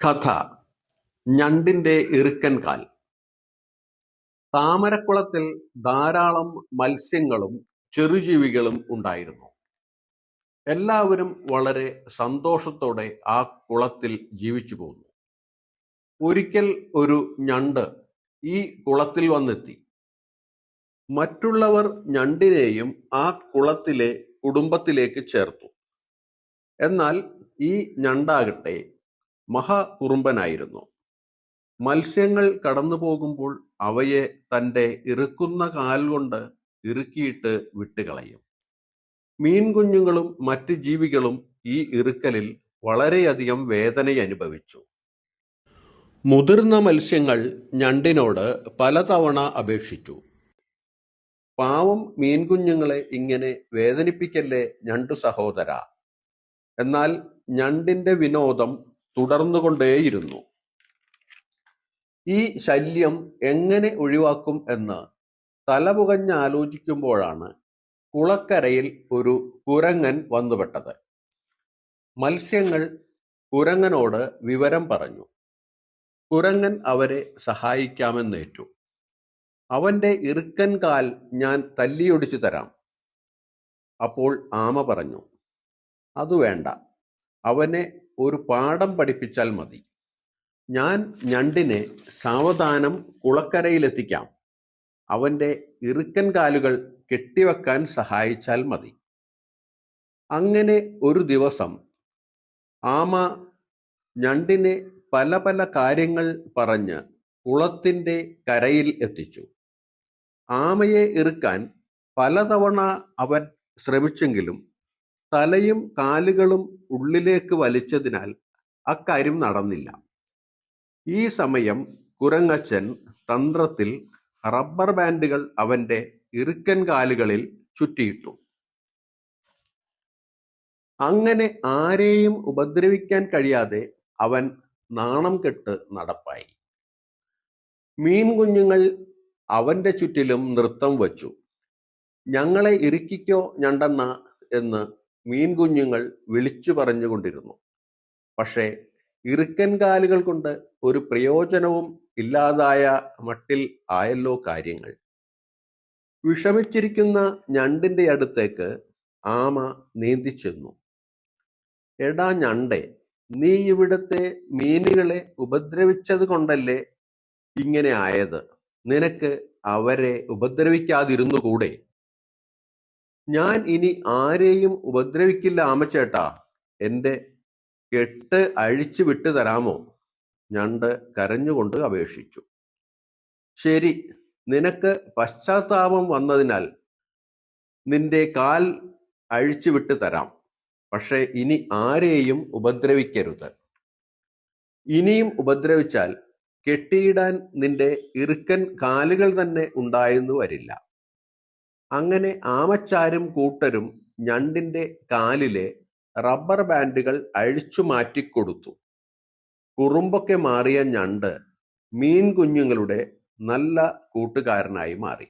കഥ. ഞണ്ടിന്റെ ഇറുക്കൻ കാൽ. താമരക്കുളത്തിൽ ധാരാളം മത്സ്യങ്ങളും ചെറുജീവികളും ഉണ്ടായിരുന്നു. എല്ലാവരും വളരെ സന്തോഷത്തോടെ ആ കുളത്തിൽ ജീവിച്ചു പോന്നു. ഒരിക്കൽ ഒരു ഞണ്ട് ഈ കുളത്തിൽ വന്നെത്തി. മറ്റുള്ളവർ ഞണ്ടിനെയും ആ കുളത്തിലെ കുടുംബത്തിലേക്ക് ചേർത്തു. എന്നാൽ ഈ ഞണ്ടാകട്ടെ മഹാകുറുമ്പനായിരുന്നു. മത്സ്യങ്ങൾ കടന്നു പോകുമ്പോൾ അവയെ തന്റെ ഇറുക്കുന്ന കാൽ കൊണ്ട് ഇറുക്കിയിട്ട് വിട്ടുകളയും. മീൻകുഞ്ഞുങ്ങളും മറ്റ് ജീവികളും ഈ ഇറുക്കലിൽ വളരെയധികം വേദനയനുഭവിച്ചു. മുതിർന്ന മത്സ്യങ്ങൾ ഞണ്ടിനോട് പലതവണ അപേക്ഷിച്ചു. പാവം മീൻകുഞ്ഞുങ്ങളെ ഇങ്ങനെ വേദനിപ്പിക്കല്ലേ ഞണ്ടു സഹോദര. എന്നാൽ ഞണ്ടിന്റെ വിനോദം തുടർന്നുകൊണ്ടേയിരുന്നു. ഈ ശല്യം എങ്ങനെ ഒഴിവാക്കും എന്ന് തലപുകഞ്ഞ് ആലോചിക്കുമ്പോഴാണ് കുളക്കരയിൽ ഒരു കുരങ്ങൻ വന്നുപെട്ടത്. മത്സ്യങ്ങൾ കുരങ്ങനോട് വിവരം പറഞ്ഞു. കുരങ്ങൻ അവരെ സഹായിക്കാമെന്നേറ്റു. അവന്റെ ഇറുക്കൻ കാൽ ഞാൻ തല്ലിയൊടിച്ചു തരാം. അപ്പോൾ ആമ പറഞ്ഞു അത് വേണ്ട. അവനെ ഒരു പാഠം പഠിപ്പിച്ചാൽ മതി. ഞാൻ ഞണ്ടിനെ സാവധാനം കുളക്കരയിലെത്തിക്കാം. അവന്റെ ഇറുക്കൻ കാലുകൾ കെട്ടിവെക്കാൻ സഹായിച്ചാൽ മതി. അങ്ങനെ ഒരു ദിവസം ആമ ഞണ്ടിനെ പല പല കാര്യങ്ങൾ പറഞ്ഞ് കുളത്തിന്റെ കരയിൽ എത്തിച്ചു. ആമയെ ഇറുക്കാൻ പലതവണ അവൻ ശ്രമിച്ചെങ്കിലും തലയും കാലുകളും ഉള്ളിലേക്ക് വലിച്ചതിനാൽ അക്കാര്യം നടന്നില്ല. ഈ സമയം കുരങ്ങച്ചൻ തന്ത്രത്തിൽ റബ്ബർ ബാൻഡുകൾ അവന്റെ ഇറുക്കൻ കാലുകളിൽ ചുറ്റിയിട്ടു. അങ്ങനെ ആരെയും ഉപദ്രവിക്കാൻ കഴിയാതെ അവൻ നാണം കെട്ട് നടപ്പായി. മീൻ കുഞ്ഞുങ്ങൾ അവന്റെ ചുറ്റിലും നൃത്തം വച്ചു. ഞങ്ങളെ ഇറുക്കിക്കോ ഞണ്ടെന്ന എന്ന് മീൻ കുഞ്ഞുങ്ങൾ വിളിച്ചു പറഞ്ഞുകൊണ്ടിരുന്നു. പക്ഷേ ഇറുക്കൻ കാലുകൾ കൊണ്ട് ഒരു പ്രയോജനവും ഇല്ലാതായ മട്ടിൽ ആയല്ലോ കാര്യങ്ങൾ. വിഷമിച്ചിരിക്കുന്ന ഞണ്ടിന്റെ അടുത്തേക്ക് ആമ നീന്തിച്ചെന്നു എടാ ഞണ്ടേ നീ ഇവിടുത്തെ മീനുകളെ ഉപദ്രവിച്ചത് കൊണ്ടല്ലേ ഇങ്ങനെ ആയത്? നിനക്ക് അവരെ ഉപദ്രവിക്കാതിരുന്നു കൂടെ ഞാൻ ഇനി ആരെയും ഉപദ്രവിക്കില്ല ആമച്ചേട്ടാ. എന്റെ കെട്ട് അഴിച്ചു വിട്ടു തരാമോ? ഞണ്ട് കരഞ്ഞുകൊണ്ട് അപേക്ഷിച്ചു. ശരി നിനക്ക് പശ്ചാത്താപം വന്നതിനാൽ നിന്റെ കാൽ അഴിച്ചു വിട്ടു തരാം. പക്ഷെ ഇനി ആരെയും ഉപദ്രവിക്കരുത്. ഇനിയും ഉപദ്രവിച്ചാൽ കെട്ടിയിടാൻ നിന്റെ ഇറുക്കൻ കാലുകൾ തന്നെ ഉണ്ടായെന്ന് വരില്ല. അങ്ങനെ ആമച്ചാരും കൂട്ടരും ഞണ്ടിന്റെ കാലിലെ റബ്ബർ ബാൻഡുകൾ അഴിച്ചു മാറ്റിക്കൊടുത്തു. കുറുമ്പൊക്കെ മാറിയ ഞണ്ട് മീൻ കുഞ്ഞുങ്ങളുടെ നല്ല കൂട്ടുകാരനായി മാറി.